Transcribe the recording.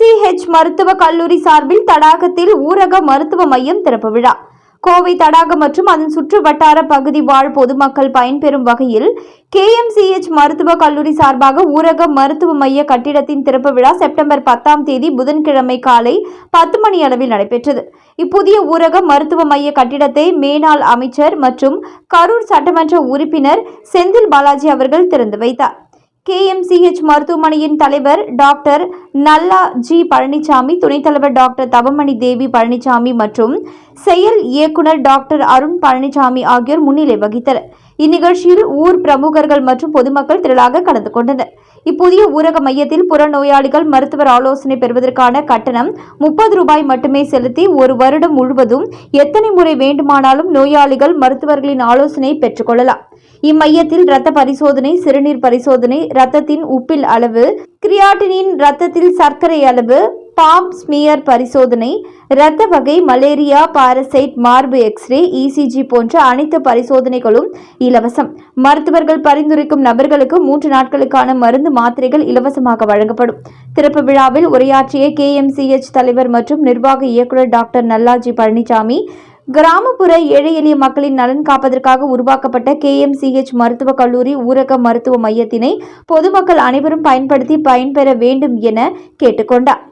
KMCH மருத்துவக் கல்லூரி சார்பில் தடாகத்தில் ஊரக மருத்துவ மையம் திறப்பு விழா. கோவை தடாகம் மற்றும் அதன் சுற்று வட்டார பகுதி வாழ் பொதுமக்கள் பயன்பெறும் வகையில் கேஎம்சிஹெச் மருத்துவக் கல்லூரி சார்பாக ஊரக மருத்துவ மைய கட்டிடத்தின் திறப்பு விழா செப்டம்பர் பத்தாம் தேதி புதன்கிழமை காலை பத்து மணி அளவில் நடைபெற்றது. இப்புதிய ஊரக மருத்துவ மைய கட்டிடத்தை மேனாள் அமைச்சர் மற்றும் கரூர் சட்டமன்ற உறுப்பினர் செந்தில் பாலாஜி அவர்கள் திறந்து வைத்தார். கேஎம்சிஹெச் மருத்துவமனையின் தலைவர் டாக்டர் நல்லா ஜி பழனிசாமி துணைத் தலைவர் டாக்டர் தவமணி தேவி பழனிசாமி மற்றும் செயல் இயக்குனர் டாக்டர் அருண் பழனிசாமி ஆகியோர் முன்னிலை வகித்தனர். இந்நிகழ்ச்சியில் ஊர் பிரமுகர்கள் மற்றும் பொதுமக்கள் திரளாக கலந்து கொண்டனர். இப்புதிய ஊரக மையத்தில் புறநோயாளிகள் மருத்துவர் ஆலோசனை பெறுவதற்கான கட்டணம் முப்பது ரூபாய் மட்டுமே செலுத்தி ஒரு வருடம் முழுவதும் எத்தனை முறை வேண்டுமானாலும் நோயாளிகள் மருத்துவர்களின் ஆலோசனை பெற்றுக்கொள்ளலாம் இம்மையத்தில் இரத்த பரிசோதனை சிறுநீர் பரிசோதனை இரத்தத்தின் உப்பில் அளவு கிரியாட்டினின் இரத்தத்தில் சர்க்கரை அளவு பாம் ஸ்மியர் பரிசோதனை இரத்த வகை மலேரியா பாரசைட் மார்பு எக்ஸ்ரே இசிஜி போன்ற அனைத்து பரிசோதனைகளும் இலவசம். மருத்துவர்கள் பரிந்துரைக்கும் நபர்களுக்கு மூன்று நாட்களுக்கான மருந்து மாத்திரைகள் இலவசமாக வழங்கப்படும். திறப்பு விழாவில் உரையாற்றிய கேஎம்சிஎச் தலைவர் மற்றும் நிர்வாக இயக்குநர் டாக்டர் நல்லாஜி பழனிசாமி கிராமப்புற ஏழை எளிய மக்களின் நலன் காப்பதற்காக உருவாக்கப்பட்ட கேஎம்சிஹெச் மருத்துவக் கல்லூரி ஊரக மருத்துவ மையத்தினை பொதுமக்கள் அனைவரும் பயன்படுத்தி பயன்பெற வேண்டும் என கேட்டுக்கொண்டார்.